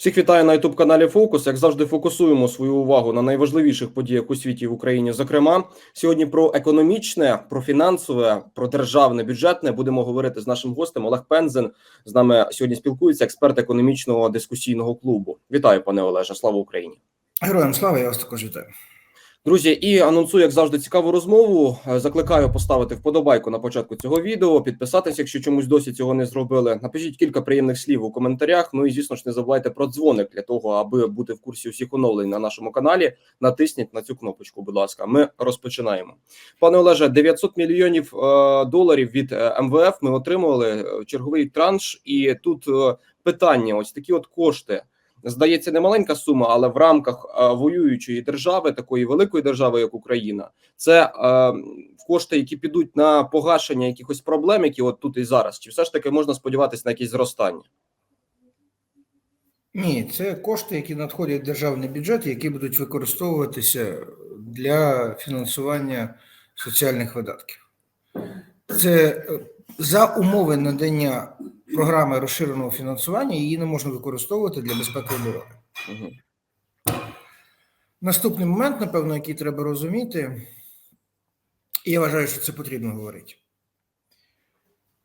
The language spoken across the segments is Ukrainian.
Всіх вітаю на youtube каналі Фокус. Як завжди, фокусуємо свою увагу на найважливіших подіях у світі в Україні. Зокрема, сьогодні про економічне, про фінансове, про державне, бюджетне будемо говорити з нашим гостем Олег Пензен. З нами сьогодні спілкується експерт економічного дискусійного клубу. Вітаю, пане Олеже. Слава Україні. Героям слава, я вас також вітаю. Друзі, і анонсую, як завжди, цікаву розмову. Е, Закликаю поставити вподобайку на початку цього відео, підписатись, якщо чомусь досі цього не зробили. Напишіть кілька приємних слів у коментарях. Ну і звісно ж, не забувайте про дзвоник для того, аби бути в курсі усіх оновлень на нашому каналі. Натисніть на цю кнопочку. Будь ласка, ми розпочинаємо. Пане Олеже, 900 мільйонів е, доларів від е, МВФ ми отримували черговий транш, і тут питання: ось такі от кошти. Здається, не маленька сума, але в рамках е, воюючої держави, такої великої держави, як Україна, це е, кошти, які підуть на погашення якихось проблем, які от тут і зараз. Чи все ж таки можна сподіватися на якісь зростання? Ні, це кошти, які надходять в державний бюджет, які будуть використовуватися для фінансування соціальних видатків. Це е, за умови надання програми розширеного фінансування, її не можна використовувати для безпеки оборони. Угу. Наступний момент, напевно, який треба розуміти, і я вважаю, що це потрібно говорити.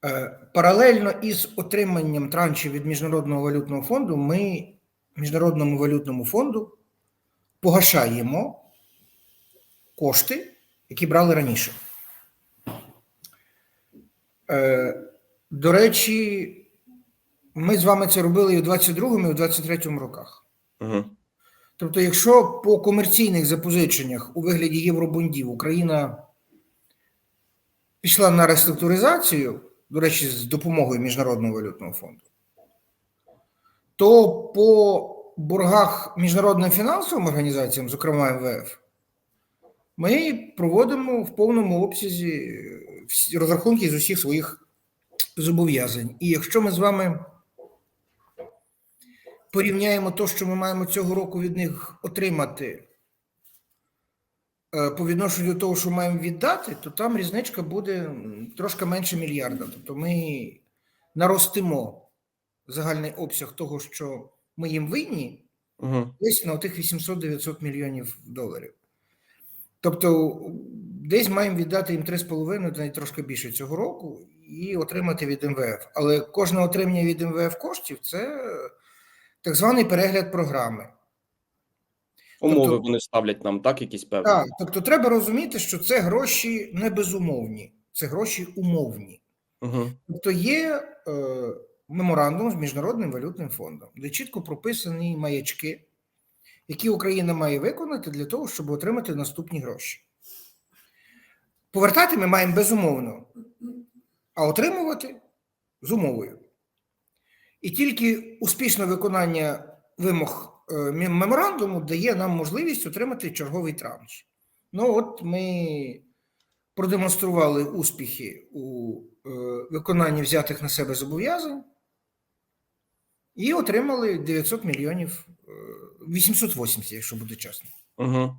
Е, Паралельно із отриманням траншів від Міжнародного валютного фонду, ми Міжнародному валютному фонду погашаємо кошти, які брали раніше. До речі, ми з вами це робили і у 22-му, і у 23-му роках. Угу. Тобто, якщо по комерційних запозиченнях у вигляді євробондів Україна пішла на реструктуризацію, до речі, з допомогою Міжнародного валютного фонду, то по боргах міжнародним фінансовим організаціям, зокрема МВФ, ми проводимо в повному обсязі розрахунки з усіх своїх зобов'язань. І якщо ми з вами порівняємо те, що ми маємо цього року від них отримати е, по відношенню до того, що маємо віддати, то там різничка буде трошки менше мільярда. Тобто ми наростимо загальний обсяг того, що ми їм винні, Угу. десь на тих 800-900 мільйонів доларів. Тобто, десь маємо віддати їм 3,5, навіть трошки більше цього року, і отримати від МВФ. Але кожне отримання від МВФ коштів це так званий перегляд програми. Умови Тобто- вони ставлять нам так, якісь певні. Так, тобто треба розуміти, що це гроші не безумовні, це гроші умовні. Угу. Тобто є е, меморандум з Міжнародним валютним фондом, де чітко прописані маячки, які Україна має виконати для того, щоб отримати наступні гроші. Повертати ми маємо безумовно, а отримувати з умовою. І тільки успішне виконання вимог е, меморандуму дає нам можливість отримати черговий транш. Ну, от ми продемонстрували успіхи у е, виконанні взятих на себе зобов'язань і отримали 900 мільйонів, е, 880, якщо буде чесно, Угу.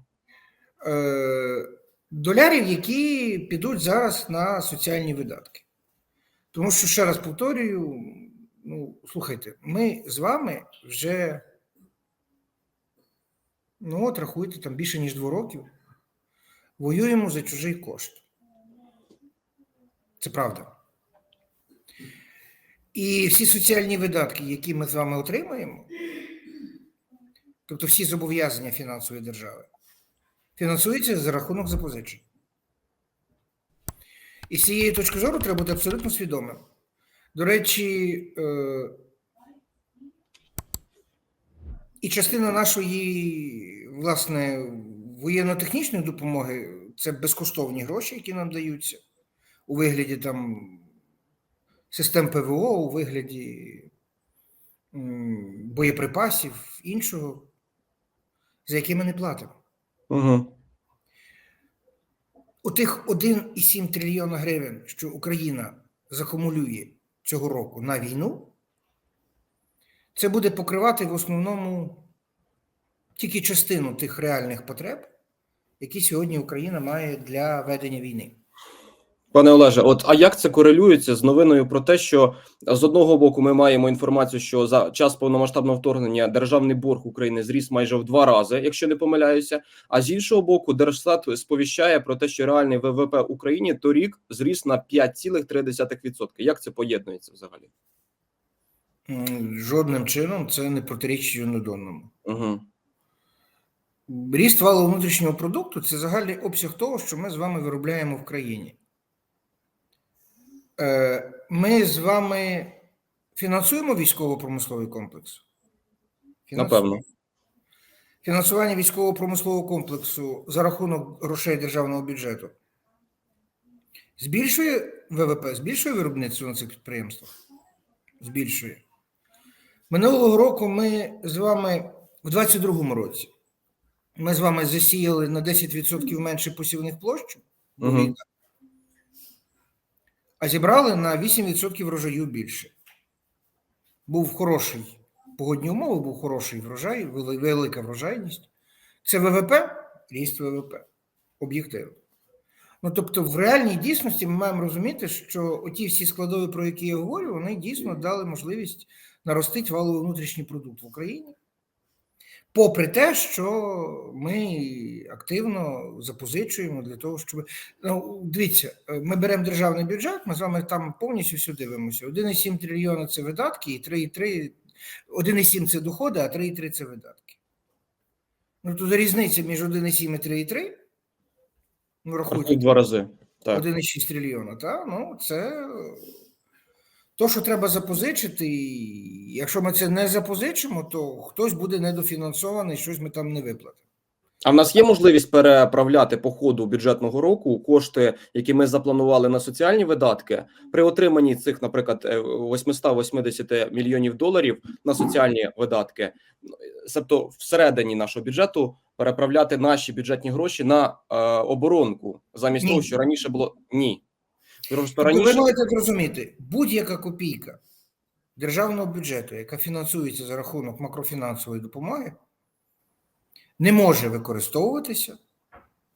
е, долярів, які підуть зараз на соціальні видатки. Тому що, ще раз повторюю, ну, слухайте, ми з вами вже, ну, от рахуйте, там більше ніж 2 років воюємо за чужий кошт. Це правда. І всі соціальні видатки, які ми з вами отримаємо, тобто всі зобов'язання фінансової держави, фінансуються за рахунок запозичень. І з цієї точки зору треба бути абсолютно свідомим. До речі, е, і частина нашої, власне, воєнно-технічної допомоги це безкоштовні гроші, які нам даються у вигляді там систем ПВО, у вигляді боєприпасів, іншого, за які ми не платимо. Угу. У тих 1,7 трильйона гривень, що Україна закумулює цього року на війну, це буде покривати в основному тільки частину тих реальних потреб, які сьогодні Україна має для ведення війни. Пане Олеже, от а як це корелюється з новиною про те, що з одного боку ми маємо інформацію, що за час повномасштабного вторгнення державний борг України зріс майже в два рази, якщо не помиляюся. А з іншого боку, Держстат сповіщає про те, що реальний ВВП Україні торік зріс на 5,3%. Як це поєднується взагалі? Жодним чином це не протирічить один одному. Угу. Ріст валового внутрішнього продукту це загальний обсяг того, що ми з вами виробляємо в країні. Е, Ми з вами фінансуємо військово-промисловий комплекс? Фінансуємо. Напевно. Фінансування військово-промислового комплексу за рахунок грошей державного бюджету збільшує ВВП, збільшує виробництво на цих підприємствах? Збільшує. Минулого року ми з вами в 22-му році ми з вами засіяли на 10% менше посівних площ, війна, а зібрали на 8% врожаю більше. Був хороший погодні умови, був хороший врожай, велика врожайність. Це ВВП, ріст ВВП, об'єктивно. Ну, тобто, в реальній дійсності ми маємо розуміти, що оті всі складові, про які я говорю, вони дійсно дали можливість наростити валовий внутрішній продукт в Україні. Попри те, що ми активно запозичуємо для того, щоб ну, дивіться, е, ми беремо державний бюджет, ми з вами там повністю все дивимося. 1,7 трильйона це видатки, і 3,3 1,7 це доходи, а 3,3 це видатки. Ну тут різниця між 1,7 і 3,3. Ну, рахуйте, два рази. 1,6 трильйона, та? ну це то, що треба запозичити. І якщо ми це не запозичимо, то хтось буде недофінансований, щось ми там не виплатимо. А в нас є можливість переправляти по ходу бюджетного року кошти, які ми запланували на соціальні видатки, при отриманні цих, наприклад, е, 880 мільйонів доларів на соціальні видатки, тобто всередині нашого бюджету переправляти наші бюджетні гроші на е, оборонку, замість Ні. того, що раніше було ні. Просто раніше... ви маєте зрозуміти, будь-яка копійка державного бюджету, яка фінансується за рахунок макрофінансової допомоги, не може використовуватися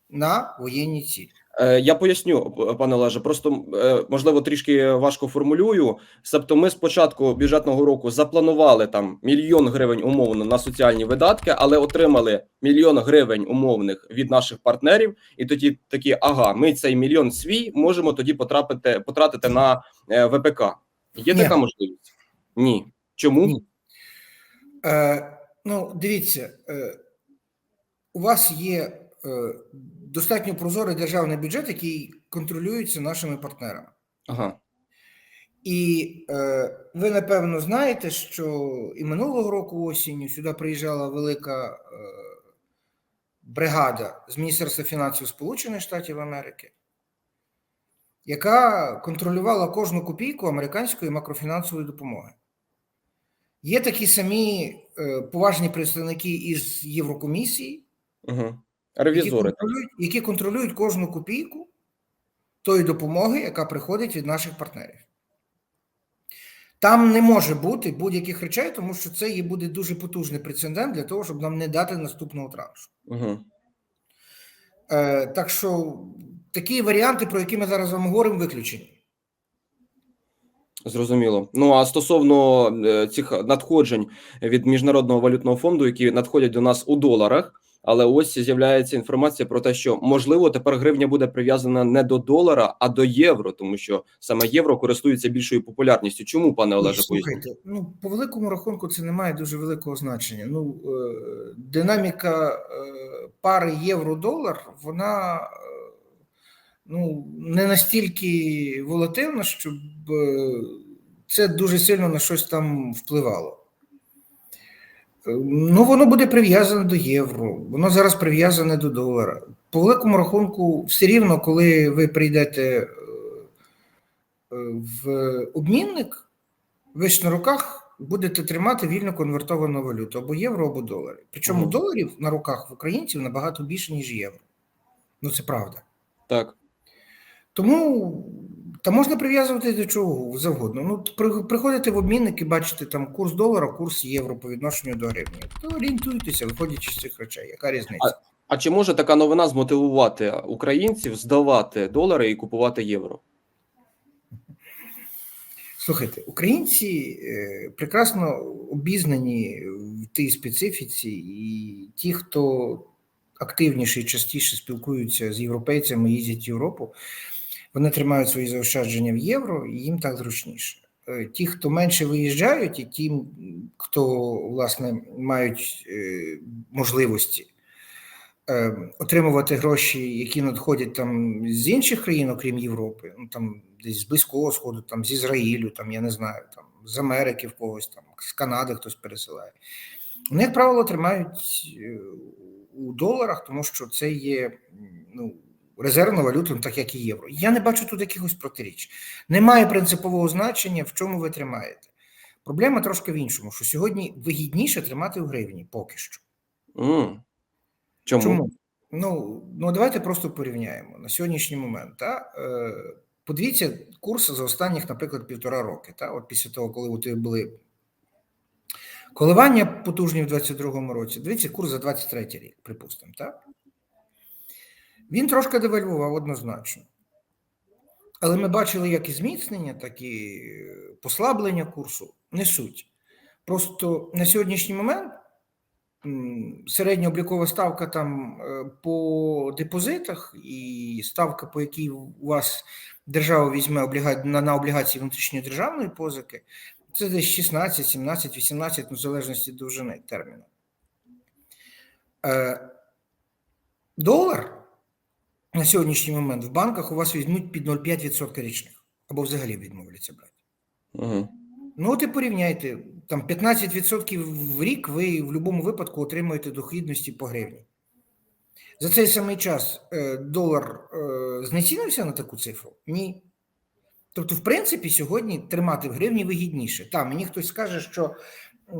на воєнні цілі. Е, Я поясню, пане Олеже, просто е, можливо трішки важко формулюю. Тобто, ми з початку бюджетного року запланували там мільйон гривень умовно на соціальні видатки, але отримали мільйон гривень умовних від наших партнерів, і тоді такі, ага, ми цей мільйон свій можемо тоді потрапити потратити на е, ВПК. Є Ні. така можливість? Ні. Чому? Ні. Е, ну, дивіться, е, у вас є е, достатньо прозорий державний бюджет, який контролюється нашими партнерами. Ага. І е, ви напевно знаєте, що і минулого року осінню сюди приїжджала велика е, бригада з Міністерства фінансів Сполучених Штатів Америки, яка контролювала кожну копійку американської макрофінансової допомоги. Є такі самі е, поважні представники із Єврокомісії, які Ревізори. контролюють, які контролюють кожну копійку тої допомоги, яка приходить від наших партнерів. Там не може бути будь-яких речей, тому що це є буде дуже потужний прецедент для того, щоб нам не дати наступного траншу. Угу. Е, так що такі варіанти, про які ми зараз з вами говоримо, виключені. Зрозуміло. Ну а стосовно е, цих надходжень від міжнародного валютного фонду, які надходять до нас у доларах, але ось з'являється інформація про те, що можливо тепер гривня буде прив'язана не до долара, а до євро, тому що саме євро користується більшою популярністю. Чому, пане Олеже, поясніть? Ну по великому рахунку це не має дуже великого значення. Ну е, динаміка е, пари євро-долар, вона ну не настільки волатильна, щоб е, це дуже сильно на щось там впливало. Е, Ну, воно буде прив'язане до євро, воно зараз прив'язане до долара. По великому рахунку, все рівно, коли ви прийдете е, в обмінник, ви ж на руках будете тримати вільно конвертовану валюту або євро, або долари. Причому Мгм. доларів на руках в українців набагато більше, ніж євро. Ну, це правда. Так. Тому та можна прив'язувати до чого завгодно. Ну, приходите в обмінник і бачите там курс долара, курс євро по відношенню до гривні. То орієнтуйтеся, виходячи з цих речей. Яка різниця? А чи може така новина змотивувати українців здавати долари і купувати євро? Слухайте, українці е, прекрасно обізнані в тій специфіці, і ті, хто активніше і частіше спілкуються з європейцями, їздять в Європу, вони тримають свої заощадження в євро, і їм так зручніше. Е, Ті, хто менше виїжджають, і ті, хто власне мають е, можливості е, отримувати гроші, які надходять там з інших країн, окрім Європи, ну там десь з Близького Сходу, там з Ізраїлю, там я не знаю, там з Америки в когось, там з Канади хтось пересилає. Вони, як правило, тримають у доларах, тому що це є ну, резервна валюта, ну, так як і євро. Я не бачу тут якихось протиріч. Немає принципового значення, в чому ви тримаєте. Проблема трошки в іншому, що сьогодні вигідніше тримати в гривні поки що. М. Чому? Чому? Ну, ну давайте просто порівняємо на сьогоднішній момент. Та, е, подивіться курс за останніх, наприклад, півтора роки. Та, от після того, коли от були коливання потужні в 22-му році, дивіться курс за 23-й рік, припустимо. Та? Він трошки девальвував однозначно. Але ми бачили як і зміцнення, так і послаблення курсу несуть. Просто на сьогоднішній момент середня облікова ставка там е, по депозитах і ставка, по якій у вас держава візьме обліга... на, на облігації внутрішньої державної позики, це десь 16, 17, 18, ну, в залежності довжини терміну. Е, долар на сьогоднішній момент в банках у вас візьмуть під 0,5% річних або взагалі відмовляться брати. Угу. Ну, от і порівняйте, там 15% в рік ви в будь-якому випадку отримуєте дохідності по гривні. За цей самий час е, долар е, знецінився на таку цифру? Ні. Тобто, в принципі, сьогодні тримати в гривні вигідніше. Та, мені хтось скаже, що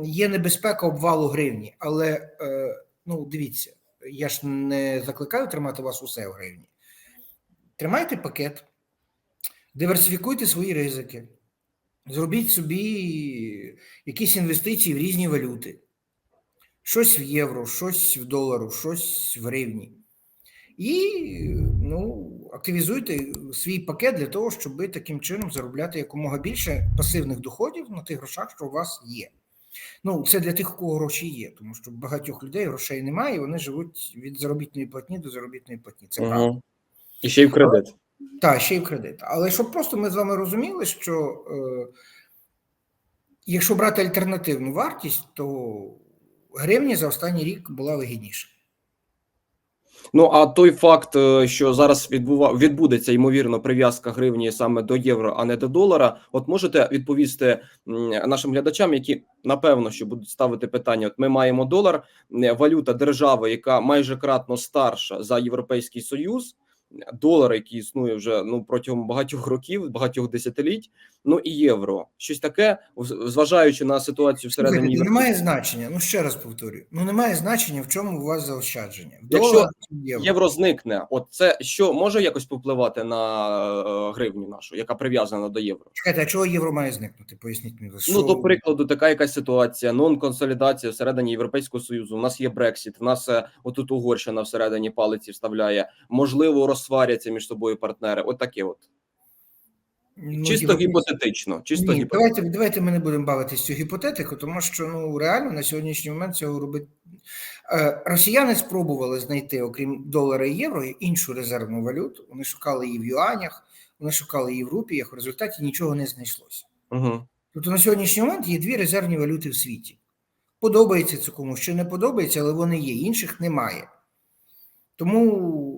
є небезпека обвалу гривні, але е, ну, дивіться, я ж не закликаю тримати вас усе в гривні. Тримайте пакет, диверсифікуйте свої ризики. Зробіть собі якісь інвестиції в різні валюти. Щось в євро, щось в долару, щось в гривні. І ну, активізуйте свій пакет для того, щоб таким чином заробляти якомога більше пасивних доходів на тих грошах, що у вас є. Ну, це для тих, у кого гроші є, тому що багатьох людей грошей немає, і вони живуть від заробітної платні до заробітної платні. Це правда. Угу. І ще й в кредит. Так, ще й в кредит. Але щоб просто ми з вами розуміли, що е, якщо брати альтернативну вартість, то гривня за останній рік була вигідніша. Ну а той факт, е, що зараз відбува... відбудеться ймовірно прив'язка гривні саме до євро, а не до долара. От можете відповісти нашим глядачам, які напевно що будуть ставити питання: от ми маємо долар, валюта держави, яка майже кратно старша за європейський союз. Долар, який існує вже ну протягом багатьох років, багатьох десятиліть. Ну і євро, щось таке, зважаючи на ситуацію всередині Слухайте, немає значення. Ну ще раз повторюю: ну немає значення, в чому у вас заощадження. Якщо євро. Євро зникне. От це що може якось повпливати на е, гривню нашу, яка прив'язана до євро? Чекайте, а чого євро має зникнути? Поясніть мені. Ну до прикладу, така якась ситуація, нон-консолідація всередині Європейського союзу. У нас є Брексіт, в нас е, отут Угорщина всередині палиці вставляє. Можливо, розсваряться між собою партнери. От таке, от Ну, чисто гіпотетично. Чисто Ні, гіпотетично. давайте, давайте ми не будемо бавитись цю гіпотетику, тому що ну реально на сьогоднішній момент цього робити. Е, Росіяни спробували знайти, окрім долара і євро, іншу резервну валюту. Вони шукали її в юанях, вони шукали її в рупіях. В результаті нічого не знайшлося. Угу. Тобто на сьогоднішній момент є дві резервні валюти в світі. Подобається це комусь чи не подобається, але вони є, інших немає. Тому,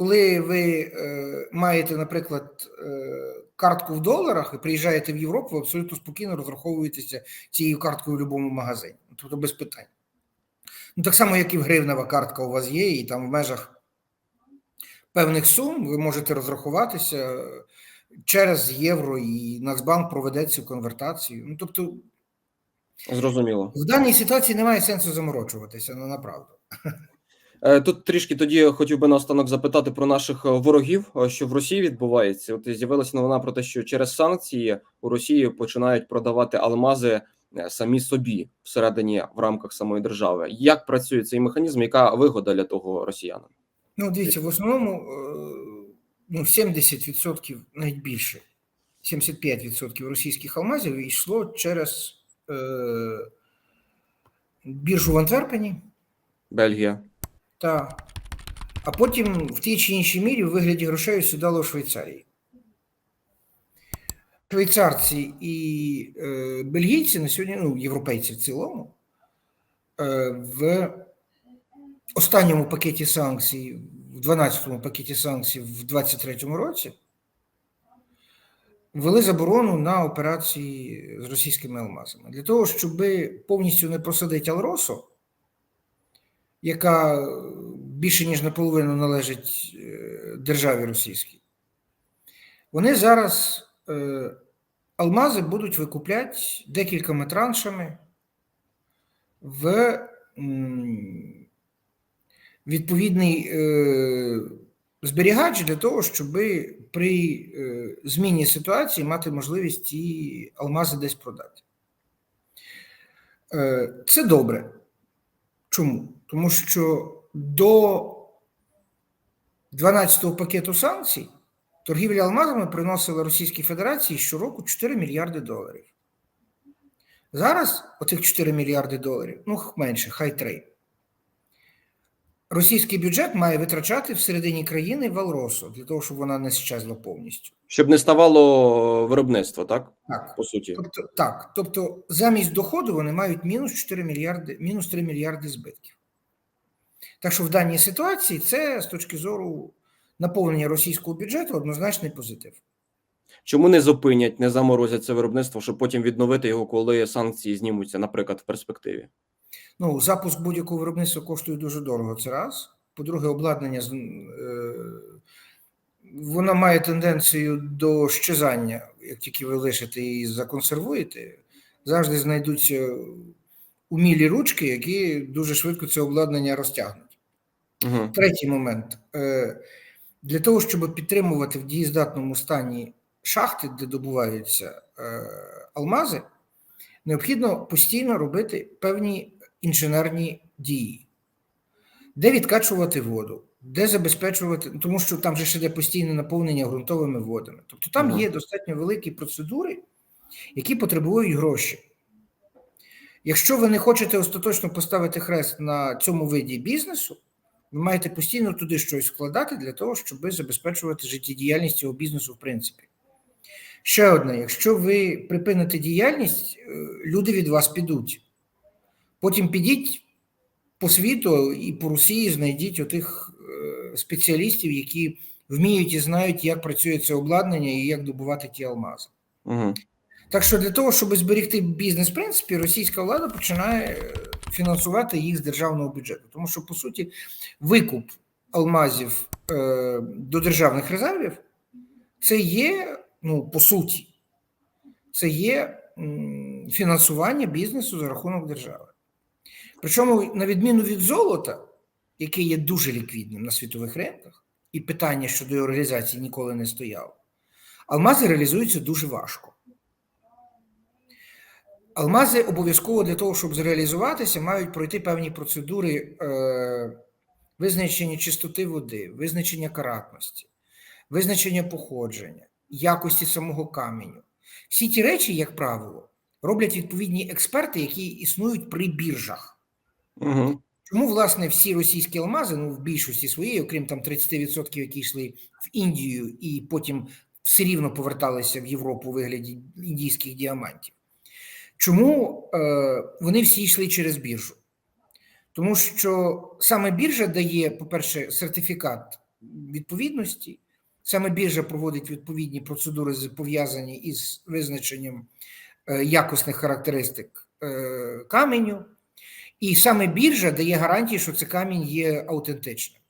коли ви е, маєте, наприклад, е, картку в доларах і приїжджаєте в Європу, ви абсолютно спокійно розраховуєтеся цією карткою в будь-якому магазині. Тобто без питань. Ну, так само, як і в гривнева картка у вас є, і там в межах певних сум ви можете розрахуватися через євро, і Нацбанк проведе цю конвертацію. Ну, тобто, Зрозуміло. в даній ситуації немає сенсу заморочуватися, ну направду. Е, Тут трішки тоді хотів би наостанок запитати про наших е, ворогів, е, що в Росії відбувається. От з'явилася новина про те, що через санкції у Росії починають продавати алмази самі собі всередині в рамках самої держави. Як працює цей механізм? Яка вигода для того росіянам? Ну, дивіться, в основному ну, 70%, навіть більше, 75% російських алмазів йшло через е, біржу в Антверпені, Бельгія. Та, а потім в тій чи іншій мірі в вигляді грошей сідало в Швейцарії. Швейцарці і е, бельгійці на сьогодні, ну, європейці в цілому, е, в останньому пакеті санкцій, в 12-му пакеті санкцій в 23-му році ввели заборону на операції з російськими алмазами. Для того, щоб повністю не просадити Алросо, яка більше ніж наполовину належить е, державі російській, вони зараз е, алмази будуть викупляти декількома траншами в відповідний е, зберігач для того, щоб при зміні ситуації мати можливість ці алмази десь продати. Це добре. Чому? Тому що до 12-го пакету санкцій торгівля алмазами приносила Російській Федерації щороку 4 мільярди доларів. Зараз отих 4 мільярди доларів, ну менше, хай 3. Російський бюджет має витрачати всередині країни в Алросу для того, щоб вона не щезла повністю. Щоб не ставало виробництва, так? Так. По суті. Тобто, так, тобто замість доходу вони мають мінус 4 мільярди, мінус 3 мільярди збитків. Так що в даній ситуації це з точки зору наповнення російського бюджету однозначний позитив. Чому не зупинять, не заморозять це виробництво, щоб потім відновити його, коли санкції знімуться, наприклад, в перспективі? Ну, запуск будь-якого виробництва коштує дуже дорого. Це раз. По-друге, обладнання е, воно має тенденцію до щезання. Як тільки ви лишите і законсервуєте, завжди знайдуться умілі ручки, які дуже швидко це обладнання розтягнуть. Угу. Третій момент. Е, Для того, щоб підтримувати в дієздатному стані шахти, де добуваються е, алмази, необхідно постійно робити певні інженерні дії, де відкачувати воду, де забезпечувати, тому що там же ще йде постійне наповнення ґрунтовими водами. Тобто там є достатньо великі процедури, які потребують гроші. Якщо ви не хочете остаточно поставити хрест на цьому виді бізнесу, ви маєте постійно туди щось вкладати для того, щоб забезпечувати життєдіяльність цього бізнесу, в принципі. Ще одне: якщо ви припините діяльність, е, люди від вас підуть. Потім підіть по світу і по Росії знайдіть отих е, спеціалістів, які вміють і знають, як працює це обладнання і як добувати ті алмази. Угу. Так що для того, щоб зберегти бізнес, в принципі, російська влада починає е, фінансувати їх з державного бюджету. Тому що, по суті, викуп алмазів е, до державних резервів це є, ну, по суті, це є фінансування бізнесу за рахунок держави. Причому, на відміну від золота, яке є дуже ліквідним на світових ринках, і питання щодо його реалізації ніколи не стояло, алмази реалізуються дуже важко. Алмази обов'язково для того, щоб зреалізуватися, мають пройти певні процедури е, визначення чистоти води, визначення каратності, визначення походження, якості самого каменю. Всі ті речі, як правило, роблять відповідні експерти, які існують при біржах. Угу. Чому, власне, всі російські алмази, ну в більшості своїй, окрім там 30%, які йшли в Індію і потім все рівно поверталися в Європу у вигляді індійських діамантів. Чому е, вони всі йшли через біржу? Тому що саме біржа дає, по-перше, сертифікат відповідності, саме біржа проводить відповідні процедури, пов'язані із визначенням е, якісних характеристик е, каменю, і саме біржа дає гарантії, що цей камінь є аутентичним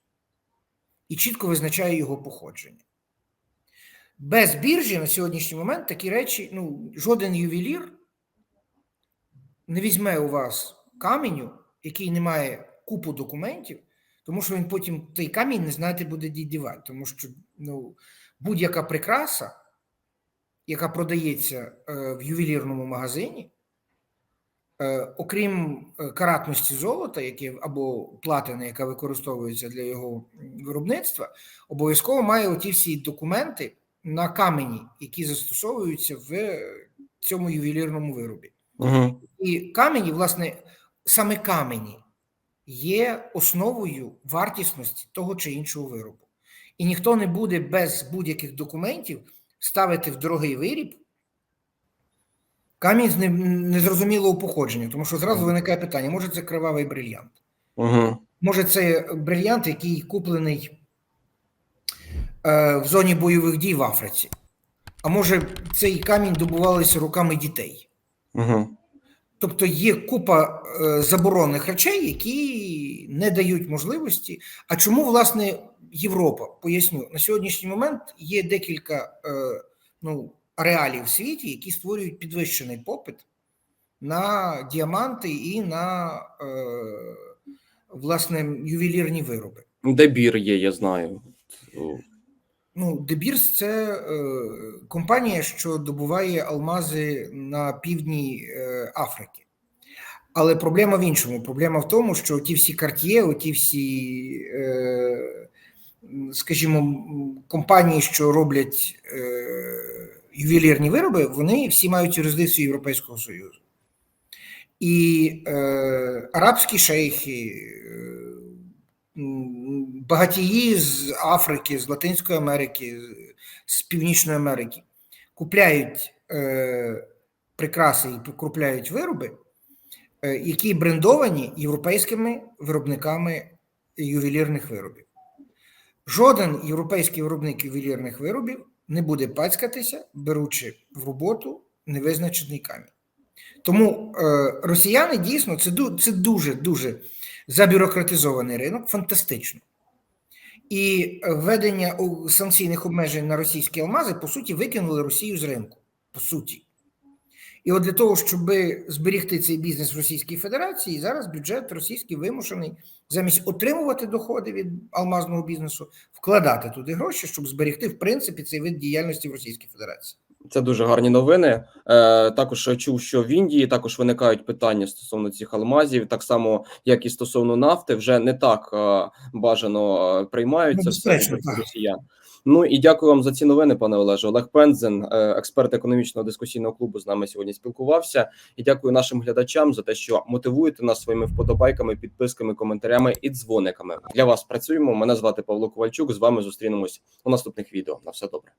і чітко визначає його походження. Без біржі на сьогоднішній момент такі речі, ну, жоден ювелір не візьме у вас каменю, який не має купу документів, тому що він потім той камінь не знаєте буде де дівати, тому що ну, будь-яка прикраса, яка продається е, в ювелірному магазині, окрім е, каратності золота, яке або платини, яка використовується для його виробництва, обов'язково має оті всі документи на камені, які застосовуються в цьому ювелірному виробі. Угу. І камені, власне, саме камені є основою вартісності того чи іншого виробу. І ніхто не буде без будь-яких документів ставити в дорогий виріб камінь з незрозумілого походження, тому що зразу виникає питання: може це кривавий брильянт? Угу. Може, це брильянт, який куплений е, в зоні бойових дій в Африці? А може, цей камінь добувалися руками дітей? Угу. Тобто є купа е, заборонених речей, які не дають можливості. А чому власне Європа? Поясню на сьогоднішній момент є декілька е, ну, ареалів в світі, які створюють підвищений попит на діаманти і на е, власне ювелірні вироби. Де бір є, я знаю. Ну, Дебірс це е, компанія, що добуває алмази на півдні е, Африки. Але проблема в іншому. Проблема в тому, що ті всі карт'є, оті всі, е, скажімо, компанії, що роблять е, ювелірні вироби, вони всі мають юрисдикцію Європейського Союзу. І е, арабські шейхи, е, багатії з Африки, з Латинської Америки, з- Північної Америки купляють е, прикраси і купляють вироби, е, які брендовані європейськими виробниками ювелірних виробів. Жоден європейський виробник ювелірних виробів не буде пацькатися, беручи в роботу невизначений камінь. Тому е, росіяни дійсно це, це дуже дуже забюрократизований ринок, фантастично. І введення санкційних обмежень на російські алмази, по суті, викинули Росію з ринку. По суті. І от для того, щоб зберігти цей бізнес в Російській Федерації, зараз бюджет російський вимушений замість отримувати доходи від алмазного бізнесу, вкладати туди гроші, щоб зберегти, в принципі, цей вид діяльності в Російській Федерації. Це дуже гарні новини. Е, також чув, що в Індії також виникають питання стосовно цих алмазів, так само як і стосовно нафти, вже не так е, бажано е, приймаються все так. росіян. Ну і дякую вам за ці новини, пане Олеже. Олег Пензен, е, експерт економічного дискусійного клубу, з нами сьогодні спілкувався. І дякую нашим глядачам за те, що мотивуєте нас своїми вподобайками, підписками, коментарями і дзвониками. Для вас працюємо. Мене звати Павло Ковальчук. З вами зустрінемось у наступних відео. На все добре.